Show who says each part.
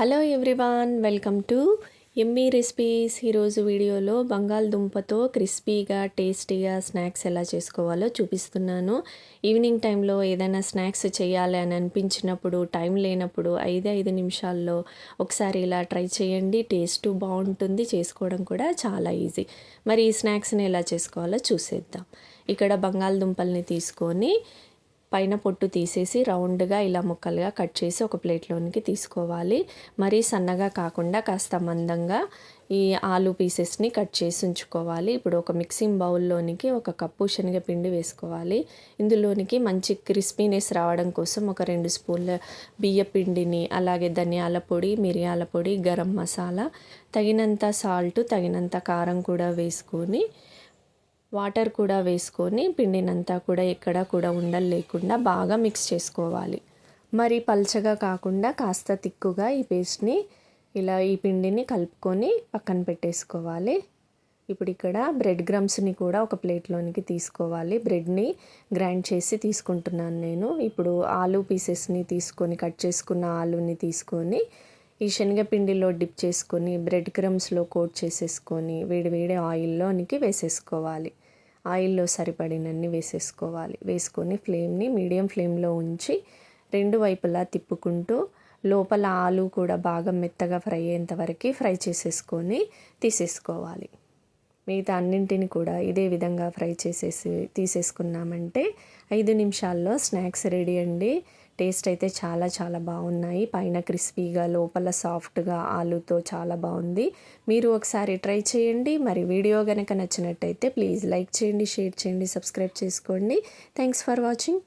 Speaker 1: Hello everyone welcome to Emmy Recipes. ఈరోజు వీడియోలో బంగాళదుంపతో క్రిస్పీగా టేస్టీగా స్నాక్స్ ఎలా చేసుకోవాలో చూపిస్తున్నాను. ఈవినింగ్ టైంలో ఏదైనా స్నాక్స్ చేయాలి అని అనిపించినప్పుడు టైం లేనప్పుడు ఐదు ఐదు నిమిషాల్లో ఒకసారి ఇలా ట్రై చేయండి. టేస్ట్ బాగుంటుంది చేసుకోవడం కూడా చాలా ఈజీ. మరి ఈ స్నాక్స్ని ఎలా చేసుకోవాలో చూసేద్దాం. ఇక్కడ బంగాళదుంపల్ని తీసుకొని పైన పొట్టు తీసేసి రౌండ్గా ఇలా ముక్కలుగా కట్ చేసి ఒక ప్లేట్లోనికి తీసుకోవాలి. మరీ సన్నగా కాకుండా కాస్త మందంగా ఈ ఆలు పీసెస్ని కట్ చేసి ఉంచుకోవాలి. ఇప్పుడు ఒక మిక్సింగ్ బౌల్లోనికి ఒక కప్పు శనగపిండి వేసుకోవాలి. ఇందులోనికి మంచి క్రిస్పీనెస్ రావడం కోసం ఒక రెండు స్పూన్ల బియ్య పిండిని అలాగే ధనియాల పొడి మిరియాల పొడి గరం మసాలా తగినంత సాల్ట్ తగినంత కారం కూడా వేసుకొని వాటర్ కూడా వేసుకొని పిండినంతా కూడా ఎక్కడ కూడా ఉండలు లేకుండా బాగా మిక్స్ చేసుకోవాలి. మరి పల్చగా కాకుండా కాస్త తిక్కుగా ఈ పేస్ట్ని ఇలా ఈ పిండిని కలుపుకొని పక్కన పెట్టేసుకోవాలి. ఇప్పుడు ఇక్కడ బ్రెడ్ గ్రమ్స్ని కూడా ఒక ప్లేట్లోనికి తీసుకోవాలి. బ్రెడ్ని గ్రైండ్ చేసి తీసుకుంటున్నాను నేను. ఇప్పుడు ఆలు పీసెస్ని తీసుకొని కట్ చేసుకున్న ఆలుని తీసుకొని ఈ శనగపిండిలో డిప్ చేసుకొని బ్రెడ్ క్రమ్స్లో కోట్ చేసేసుకొని వేడి వేడి ఆయిల్లోనికి వేసేసుకోవాలి. ఆయిల్లో సరిపడినన్ని వేసేసుకోవాలి. వేసుకొని ఫ్లేమ్ని మీడియం ఫ్లేమ్లో ఉంచి రెండు వైపులా తిప్పుకుంటూ లోపల ఆలు కూడా బాగా మెత్తగా ఫ్రై అయ్యేంత వరకు ఫ్రై చేసేసుకొని తీసేసుకోవాలి. మిగతా అన్నింటిని కూడా ఇదే విధంగా ఫ్రై చేసేసి తీసేసుకున్నామంటే ఐదు నిమిషాల్లో స్నాక్స్ రెడీ అండి. టేస్ట్ అయితే చాలా చాలా బాగున్నాయి. పైన క్రిస్పీగా లోపల సాఫ్ట్గా ఆలుతో చాలా బాగుంది. మీరు ఒకసారి ట్రై చేయండి. మరి వీడియో కనుక నచ్చినట్టయితే ప్లీజ్ లైక్ చేయండి షేర్ చేయండి సబ్స్క్రైబ్ చేసుకోండి. Thanks for watching.